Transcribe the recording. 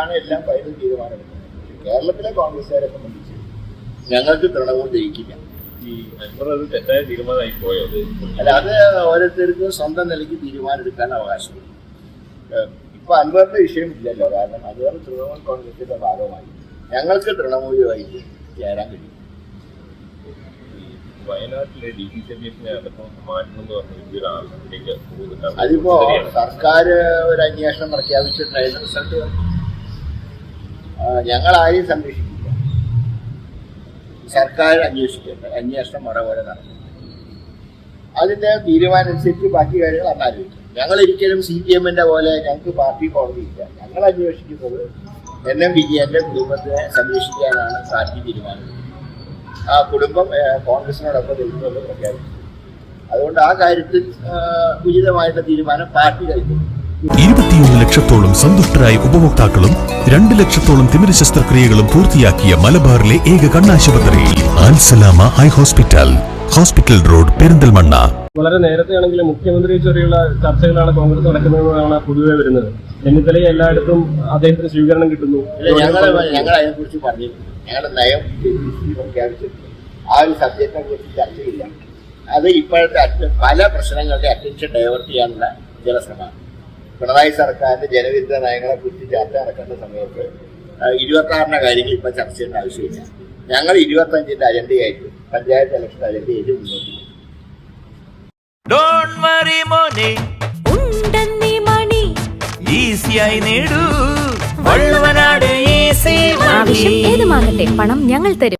ആണ് എല്ലാം ഫൈനൽ തീരുമാനമെടുക്കുന്നത് കേരളത്തിലെ കോൺഗ്രസ്സുകാരെ സംബന്ധിച്ച് ഞങ്ങൾക്ക് തൃണമൂൽ ജയിക്കില്ല. ഈ അൻവർ അത് തെറ്റായ തീരുമാനമായി പോയോ? അല്ല അത് ഓരോരുത്തർക്കും സ്വന്തം നിലയ്ക്ക് തീരുമാനം എടുക്കാൻ അവകാശമുണ്ട് ഇപ്പൊ അൻവറിന്റെ വിഷയമില്ലല്ലോ കാരണം അൻവർ തൃണമൂൽ കോൺഗ്രസിന്റെ ഭാഗമായി. ഞങ്ങൾക്ക് തൃണമൂലുമായിട്ട് ചേരാൻ കഴിയും. വയനാട്ടിലെ ഡി സി സി അടക്കം മാറ്റണം എന്ന് പറഞ്ഞ. വലിയൊരു ആവശ്യത്തിലേക്ക് പോകുന്നുണ്ട് അതിപ്പോ സർക്കാർ ഒരു അന്വേഷണം പ്രഖ്യാപിച്ചിട്ട് അതിന്റെ റിസൾട്ട് ഞങ്ങൾ ആരെയും സംരക്ഷിക്കില്ല. സർക്കാർ അന്വേഷിക്കട്ടെ. അന്വേഷണം മുറ പോലെ നടക്കും. അതിന്റെ തീരുമാനം അനുസരിച്ച് ബാക്കി കാര്യങ്ങൾ അന്ന് ആലോചിക്കും. ഞങ്ങൾ ഒരിക്കലും സി പി എമ്മിന്റെ പോലെ ഞങ്ങൾക്ക് പാർട്ടി കോടതിയില്ല ഞങ്ങൾ അന്വേഷിക്കുന്നത് എൻ എം വിജയന്റെ കുടുംബത്തെ സംരക്ഷിക്കാനാണ് പാർട്ടി തീരുമാനം. ആ കുടുംബം കോൺഗ്രസിനോടൊപ്പം നിൽക്കുന്നത് പ്രഖ്യാപിച്ചു. അതുകൊണ്ട് ആ കാര്യത്തിൽ ഉചിതമായിട്ട് തീരുമാനം പാർട്ടി കൈക്കൊള്ളും ഇരുപത്തിയൊന്ന് ലക്ഷത്തോളം സന്തുഷ്ടരായ ഉപഭോക്താക്കളും രണ്ട് ലക്ഷത്തോളം തിമിര ശസ്ത്രക്രിയകളും പൂർത്തിയാക്കിയ മലബാറിലെ ഏക കണ്ണാശുപത്രി Alsalama eye hospital hospital road Perinthalmanna. വളരെ നേരത്തെ ആണെങ്കിൽ മുഖ്യമന്ത്രി ചെറിയുള്ള ചർച്ചകളാണ് കോൺഗ്രസ് നടക്കുന്നതെന്നാണ് പൊതുവെ വരുന്നത്. ചെന്നിത്തലയെ എല്ലായിടത്തും അദ്ദേഹത്തിന് സ്വീകരണം കിട്ടുന്നു? ഞങ്ങൾ അതിനെക്കുറിച്ച് പറഞ്ഞു ഞങ്ങളുടെ നയം ആ ഒരു സബ്ജക്റ്റിനെ കുറിച്ച് ചർച്ചയില്ല. അത് ഇപ്പോഴത്തെ പല പ്രശ്നങ്ങളുടെ അറ്റൻഷൻ ഡൈവേർട്ട് ചെയ്യാനുള്ള ചില പിണറായി സർക്കാരിന്റെ ജനവിരുദ്ധ നയങ്ങളെ കുറിച്ച് ചർച്ച നടക്കേണ്ട സമയത്ത് ഇരുപത്തി ആറിന്റെ കാര്യങ്ങൾ ഇപ്പൊ ചർച്ച ചെയ്യേണ്ട ആവശ്യമില്ല. ഞങ്ങൾ ഇരുപത്തി അഞ്ചിന്റെ അജണ്ടയായിട്ട് പഞ്ചായത്ത് ഇലക്ഷൻ അജണ്ടയായിട്ട് മുന്നോട്ട് പോകും. മണി. ഈസിയായി നേടൂ. വള്ളുവനാട് ഈസി ആവശ്യം ഏതുമാകട്ടെ പണം ഞങ്ങൾ തരും.